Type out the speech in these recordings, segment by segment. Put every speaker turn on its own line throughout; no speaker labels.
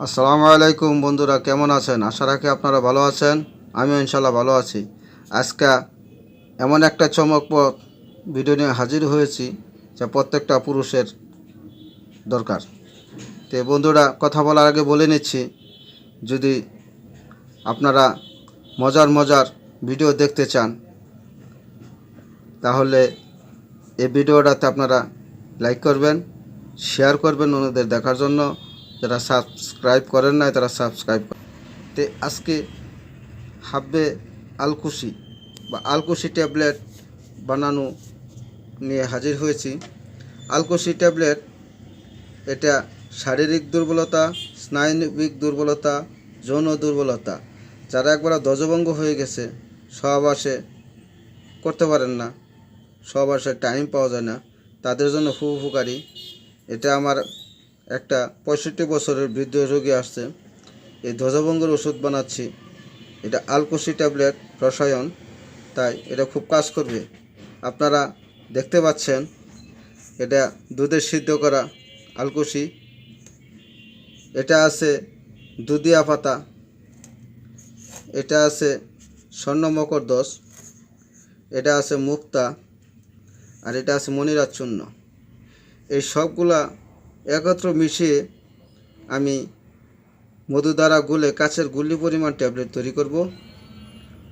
আসসালামু আলাইকুম বন্ধুরা, কেমন আছেন? আশা রাখি আপনারা ভালো আছেন। আমিও ইনশাল্লাহ ভালো আছি। আজকে এমন একটা চমকপ্রদ ভিডিও নিয়ে হাজির হয়েছি যা প্রত্যেকটা পুরুষের দরকার। তো বন্ধুরা, কথা বলার আগে বলে নিচ্ছি, যদি আপনারা মজার মজার ভিডিও দেখতে চান, তাহলে এই ভিডিওটাতে আপনারা লাইক করবেন, শেয়ার করবেন অন্যদের দেখার জন্য। যারা সাবস্ক্রাইব করেন না তারা সাবস্ক্রাইব করেন। তো আজকে হাব্বে আলকুশি বা আলকুশি ট্যাবলেট বানানো নিয়ে হাজির হয়েছি। আলকুশি ট্যাবলেট, এটা শারীরিক দুর্বলতা, স্নায়বিক দুর্বলতা, যৌন দুর্বলতা, যারা একবার ধ্বজভঙ্গ হয়ে গেছে সহবাসে করতে পারেন না। সহবাসে টাইম পাওয়া যায় না। তাদের জন্য খুব উপকারী। এটা আমার একটা পঁয়ষট্টি বছরের বৃদ্ধ রোগী আসছে। এই ধ্বজভঙ্গের ওষুধ বানাচ্ছি। এটা আলকুশি ট্যাবলেট রসায়ন, তাই এটা খুব কাজ করবে। আপনারা দেখতে পাচ্ছেন, এটা দুধের সিদ্ধ করা আলকুশি এটা আছে দুধিয়া পাতা। এটা আছে স্বর্ণ মকর দশ এটা আছে মুক্তা। আর এটা আছে চূর্ণ। এই সবগুলা একত্র মিশিয়ে আমি মধু দ্বারা গুলে কাছের গুলি পরিমাণ ট্যাবলেট তৈরি করব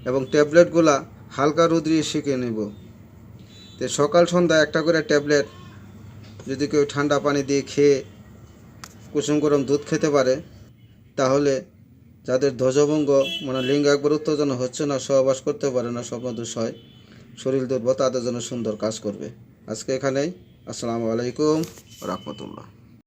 এবং ট্যাবলেটগুলা হালকা রুদ্রিয়ে শিখে নেব। তো সকাল সন্ধ্যা একটা করে ট্যাবলেট যদি কেউ ঠান্ডা পানি দিয়ে খেয়ে কুসুম গরম দুধ খেতে পারে, তাহলে যাদের ধ্বজভঙ্গ মানে লিঙ্গ একবার উত্তেজনা হচ্ছে না, সহবাস করতে পারে না স্বপ্নদোষ হয়, শরীর দুর্বল, তাদের জন্য সুন্দর কাজ করবে। আজকে এখানেই, আসসালামু আলাইকুম, রহমতুল্লাহ।